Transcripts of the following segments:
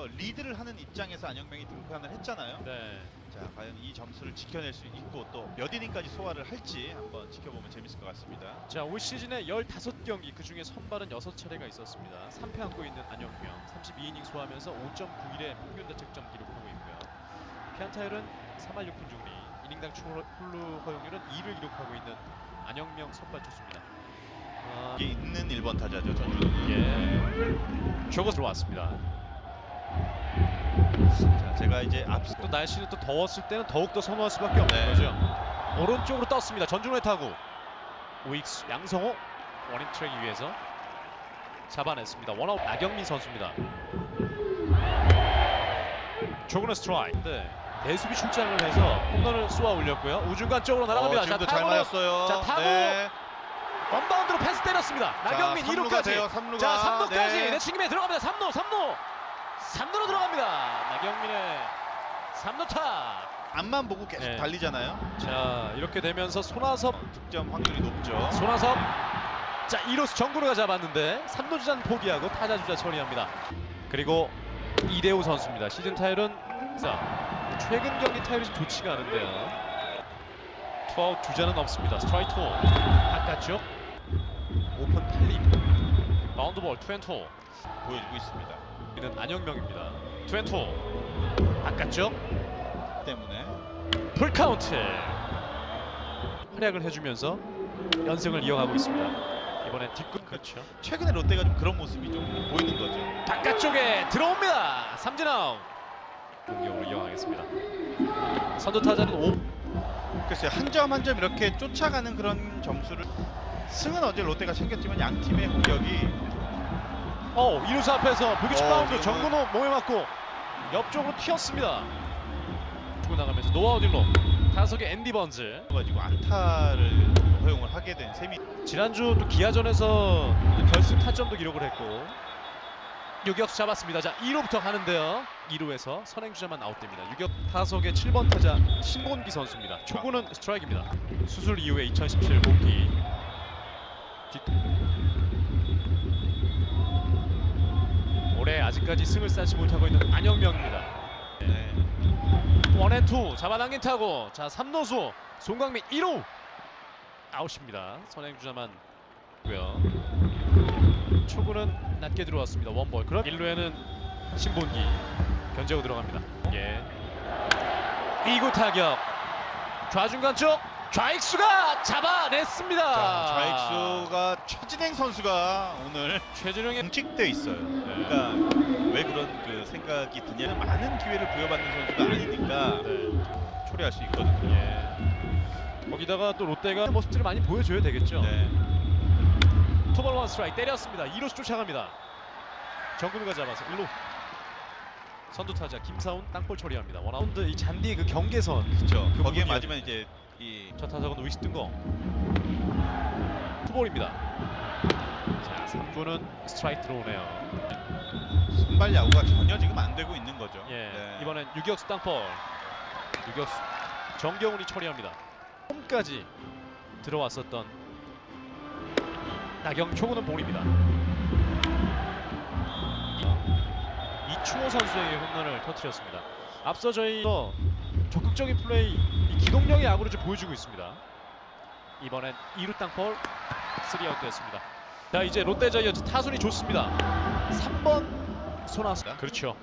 어, 리드를 하는 입장에서 안영명이 등판을 했잖아요. 네. 자, 과연 이 점수를 지켜낼 수 있고 또 몇 이닝까지 소화를 할지 한번 지켜보면 재밌을 것 같습니다. 자, 올 시즌에 15경기 그중에 선발은 6차례가 있었습니다. 3패 안고 있는 안영명 32이닝 소화하면서 5.91의 평균 자책점 기록하고 있고요. 피안타율은 3할 6푼 중리, 이닝당 초 홀루 허용률은 2를 기록하고 있는 안영명 선발 투수입니다. 아, 이게 있는 1번 타자죠, 전준. 예. 저거 들어왔습니다. 자, 제가 이제 앞서 또 날씨는 또 더웠을 때는 더욱 더 선호할 수밖에 없는 네. 거죠. 오른쪽으로 떴습니다. 전준호의 타구. 우익수 양성호 원인 트랙 위에서 잡아냈습니다. 원아웃 나경민 선수입니다. 조그는 스트라이크. 네. 대수비 출장을 해서 홈런을 쏘아 올렸고요. 우중간 쪽으로 날아갑니다. 어, 자, 잘 타구는 맞았어요. 자, 타구. 네. 원바운드로 패스 때렸습니다. 나경민 자, 3루가 2루까지. 돼요, 3루가. 자, 3루까지 네. 내치김에 들어갑니다. 3루, 3루. 3루로 들어갑니다. 나경민의 3루타. 앞만 보고 계속 네. 달리잖아요. 자, 이렇게 되면서 손아섭 득점 확률이 높죠. 손아섭 자 2루수 정구르가 잡았는데 3루 주자는 포기하고 타자 주자 처리합니다. 그리고 이대호 선수입니다. 시즌 타율은 자 최근 경기 타율이 좀 좋지가 않은데요. 투아웃 주자는 없습니다. 스트라이크 투 바깥쪽 오픈 8리 바운드 볼 투앤투 보여주고 있습니다. 이는 안영명입니다. 투앤투 바깥쪽 때문에 풀카운트 활약을 해주면서 연승을 이어가고 있습니다. 이번엔 뒷끝 그렇죠. 최근에 롯데가 좀 그런 모습이 좀 보이는 거죠. 바깥쪽에 들어옵니다. 삼진 아웃. 공격으로 이어가겠습니다. 선두 타자는 5. 글쎄요 한 점 한 점 이렇게 쫓아가는 그런 점수를 승은 어제 롯데가 챙겼지만 양 팀의 공격이 어, 이루수 앞에서 불규칙 어, 바운드 지금은- 정근호 몸에 맞고 옆쪽으로 튀었습니다. 치고 나가면서 노아웃 일로 타석의 앤디 번즈. 가지고 안타를 허용을 하게 된 셈이 지난주 또 기아전에서 결승 타점도 기록을 했고 유격수 잡았습니다. 자 2루부터 가는데요. 2루에서 선행주자만 아웃됩니다. 유격 타석의 7번 타자 신본기 선수입니다. 초구는 스트라이크입니다. 수술 이후에 2017 복귀. 뒷- 올해 아직까지 승을 쌓지 못하고 있는 안영명입니다. 네. 원앤투 잡아당긴 타고 자 3루수 송광민 1루 아웃입니다. 선행 주자만 고요. 초구는 낮게 들어왔습니다. 원볼. 그럼 1루에는 신본기 견제고 들어갑니다. 예. 2구 타격. 좌중간 쪽 좌익수가 잡아냈습니다. 자, 좌익수가 최진행 선수가 오늘 최준영의 공직돼 있어요. 네. 그러니까 왜 그런 그 생각이 드냐면 많은 기회를 부여받는 선수가 아니니까 네. 초래할 수 있거든요. 예. 거기다가 또 롯데가 모습들을 많이 보여줘야 되겠죠. 네. 투볼 원 스트라이크 때렸습니다. 2루수 쫓아갑니다. 정근우가 잡아서 1루. 선두 타자 김사훈 땅볼 처리합니다. 원아웃드 이 잔디 그 경계선 그렇죠. 그 거기에 부분이요. 맞으면 이제 이첫 타석은 우익수 뜬거 투볼입니다. 자 3구는 스트라이크 들어오네요. 선발 야구가 전혀 지금 안 되고 있는 거죠. 예 네. 이번엔 유격수 땅볼 유격수 정경훈이 처리합니다. 홈까지 들어왔었던 나경 초구는 볼입니다. 이- 이충호 선수에게 홈런을 터뜨렸습니다. 앞서 저희 어, 적극적인 플레이, 이 기동력의 야구를 좀 보여주고 있습니다. 이번엔 2루 땅볼 3아웃 됐습니다. 자 이제 롯데 자이언츠 타순이 좋습니다. 3번 손아섭. 그렇죠.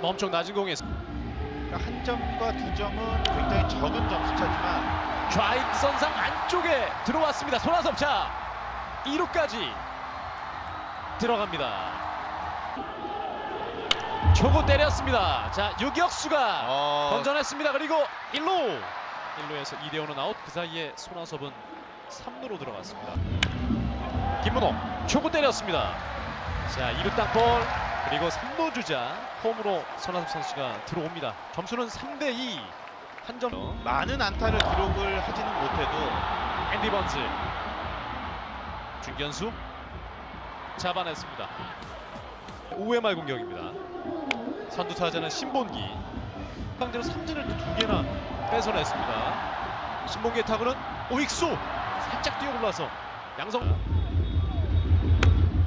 엄청 낮은 공에서 그러니까 한 점과 두 점은 굉장히 적은 점수 차지만 좌익선상 안쪽에 들어왔습니다. 손아섭 자 2루까지 들어갑니다. 초구 때렸습니다. 자 유격수가 어, 던져냈습니다. 그리고 1루 1루에서 이대호는 아웃 그 사이에 손아섭은 3루로 들어갔습니다. 김문호 초구 때렸습니다. 자 2루 땅볼 그리고 3루 주자 홈으로 손아섭 선수가 들어옵니다. 점수는 3대2 한 점 많은 안타를 기록을 하지는 못해도 앤디 번즈 중견수 잡아냈습니다 5회 말 공격입니다 선두 타자는 신본기 상대로 삼진을 또 두 개나 뺏어냈습니다 신본기의 타구는 오익수 살짝 뛰어 올라서 양성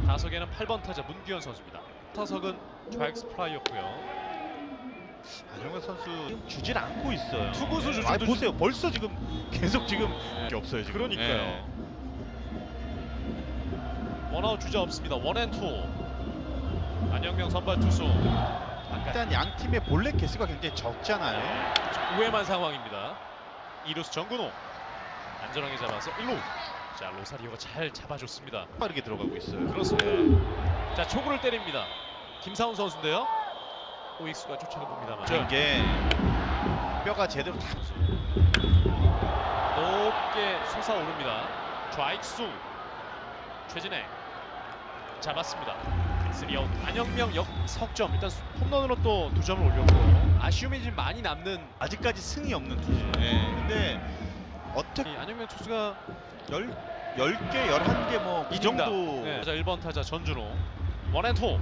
다석에는 8번 타자 문규현 선수입니다 타석은 좌익스 플라이였고요. 안영현 선수 주질 않고 있어요. 투구수 주지도 아, 보세요. 벌써 지금 계속 지금 이게 없어요 지금. 그러니까요. 예. 원아웃 주자 없습니다. 원앤투. 안영명 선발 투수. 일단 양 팀의 볼넷 개수가 굉장히 적잖아요. 우회만 상황입니다. 이루스 정근호 안전하게 잡아서 1루. 자 로사리오가 잘 잡아줬습니다. 빠르게 들어가고 있어요. 그렇습니다. 자 초구를 때립니다. 김사훈 선수인데요. 오익수가 쫓아갑니다만. 이게 뼈가 제대로 다 높게 솟아오릅니다. 좌익수 최진행 잡았습니다. 3아웃 안영명 역 석점 일단 홈런으로 또 두 점을 올렸고 아쉬움이 좀 많이 남는 아직까지 승이 없는 투수. 예. 근데 어떻게 이 안영명 투수가 열 10개, 11개 뭐 이 이긴다. 정도 네. 자 1번 타자 전준호 원앤투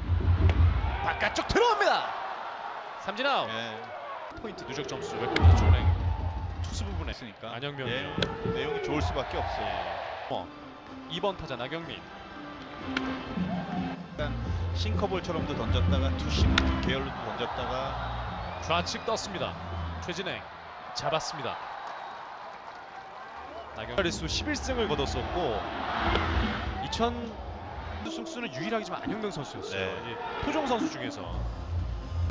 바깥쪽 들어옵니다. 삼진 아웃 예. 포인트 누적 점수 웹컴퓨터 조랭 투수 부분에 했으니까 안영명이요. 예, 내용이 좋을 수밖에 없어요. 어, 2번 타자 나경민 약간 싱커볼처럼도 던졌다가 투심 계열로도 던졌다가 좌측 떴습니다. 최진행 잡았습니다. 나경민 수 11승을 거뒀었고 2000 승수는 유일하게 지만 안영명 선수였어요. 네. 이 토종 선수 중에서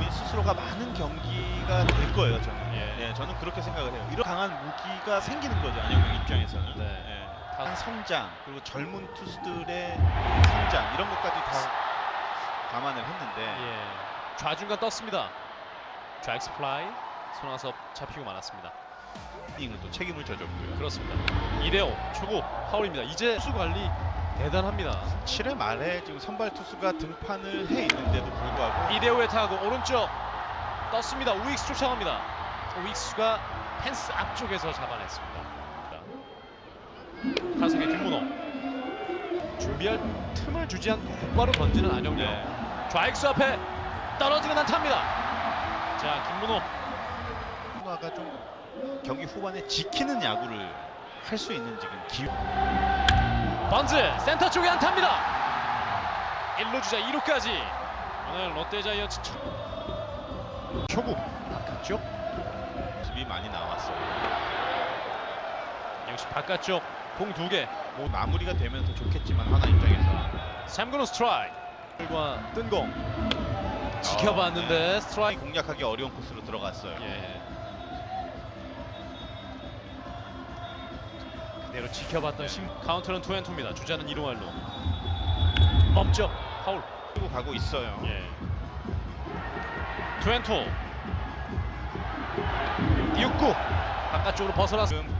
스스로가 많은 경기가 될 거예요. 저는. 예. 예, 저는 그렇게 생각을 해요. 이런 강한 무기가 생기는 거죠. 안영명 입장에서는. 네. 예. 강한 성장 그리고 젊은 투수들의 그 성장 이런 것까지 다 감안을 했는데 예. 좌중간 떴습니다. 좌익스 플라이 손아섭 잡히고 말았습니다. 이닝을 또 책임을 져줬고요. 그렇습니다. 이대호 초구 파울입니다. 이제 투수 관리 대단합니다. 7회 말에 지금 선발 투수가 등판을 해 있는데도 불구하고 이대호의 타구 오른쪽 떴습니다. 우익수 쫓아갑니다. 우익수가 펜스 앞쪽에서 잡아냈습니다. 타석의 김문호 준비할 틈을 주지 않고 곧바로 던지는 안영명 네. 좌익수 앞에 떨어지는 안타입니다. 자 김문호 누나가 좀 경기 후반에 지키는 야구를 할 수 있는 지금 기회 번즈 센터 쪽에 안타입니다. 1루 주자 2루까지 오늘 롯데자이언츠 첫 초구 바깥쪽 모습이 많이 나왔어요. 역시 바깥쪽 공 두 개. 뭐 마무리가 되면 더 좋겠지만 하나 입장에서 3구는 스트라이크. 과 뜬공 지켜봤는데 스트라이크. 공략하기 어려운 코스로 들어갔어요. 예. 그대로 지켜봤던 심 카운트는 투앤투입니다. 주자는 2루 말로 멈쩍 파울. 끌고 가고 있어요. 예. 투앤투 6구 바깥쪽으로 벗어나서 지금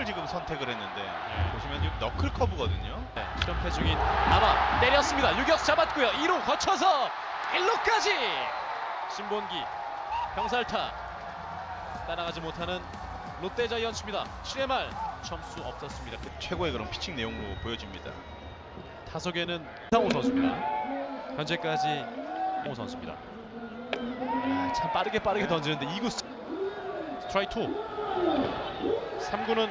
커브를 지금 선택을 했는데 예. 보시면 지금 너클 커브거든요. 네, 실험패 중인 아마 때렸습니다. 유격수 잡았고요. 2루 거쳐서 1루까지 신본기 병살타 따라가지 못하는 롯데자이언츠입니다. 7회 말 점수 없었습니다. 그 최고의 그런 피칭 내용으로 보여집니다. 타석에는 이상호 선수입니다. 현재까지 이상호 선수입니다. 아, 참 빠르게 빠르게 던지는데 2구 스트라이크 2 3구는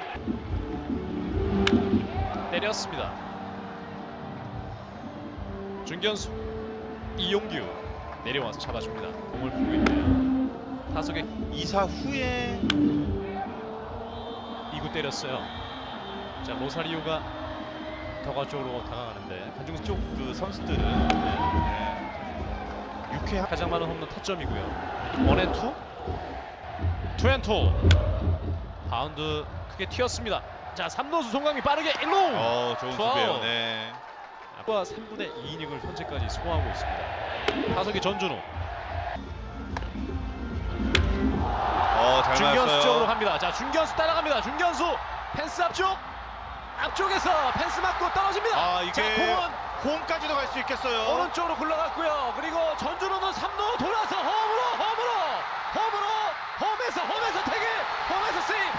때렸습니다. 중견수 이용규 내려와서 잡아줍니다. 공을 풀고 있네요. 타석에 2사 후에 2구 때렸어요. 자 로사리오가 더가 쪽으로 다가가는데 관중 쪽그 선수들은 네, 네. 6회 가장 많은 홈런 타점이고요. 원앤투, 투앤투. 바운드 크게 튀었습니다. 자, 3루수 송강미 빠르게 1루. 어 좋은. 수비예요. 네. 과 3분의 2이닝을 현재까지 소화하고 있습니다. 타석의 전준우 어 잘 중견수 맞았어요. 쪽으로 갑니다. 자, 중견수 따라갑니다. 중견수 펜스 앞쪽 앞쪽에서 펜스 맞고 떨어집니다. 아 이게 자, 공은 홈까지도 갈 수 있겠어요. 오른쪽으로 굴러갔고요. 그리고 전준호는 3루 돌아서 홈으로 홈으로 홈으로 홈에서 홈에서 태그 홈에서 세이브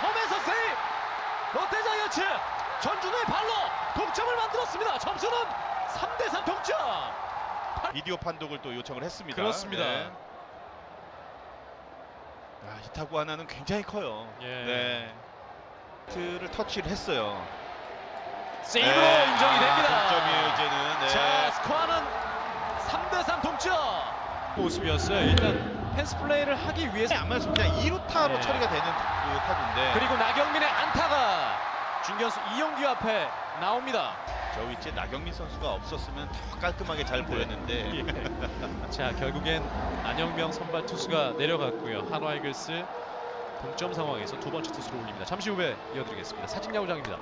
롯데 자이언츠 전준호의 발로 동점을 만들었습니다. 점수는 3대3 동점. 비디오 판독을 또 요청을 했습니다. 그렇습니다. 네. 아, 이 타구 하나는 굉장히 커요. 예. 네. 트를 터치를 했어요. 세이브로 네. 인정이 아, 됩니다. 동점이에요 이제는. 네. 자 스코어는 3대3 동점. 모습이었어요. 일단 펜스 플레이를 하기 위해서 안 맞으면 그냥 2루타로 네. 처리가 되는 그 타구인데 그리고 나경민의 안타가 중견수 이영규 앞에 나옵니다. 저 위치에 나경민 선수가 없었으면 더 깔끔하게 잘 보였는데 예. 자 결국엔 안영명 선발 투수가 내려갔고요. 한화 이글스 동점 상황에서 두 번째 투수로 올립니다. 잠시 후에 이어드리겠습니다. 사진 야구장입니다.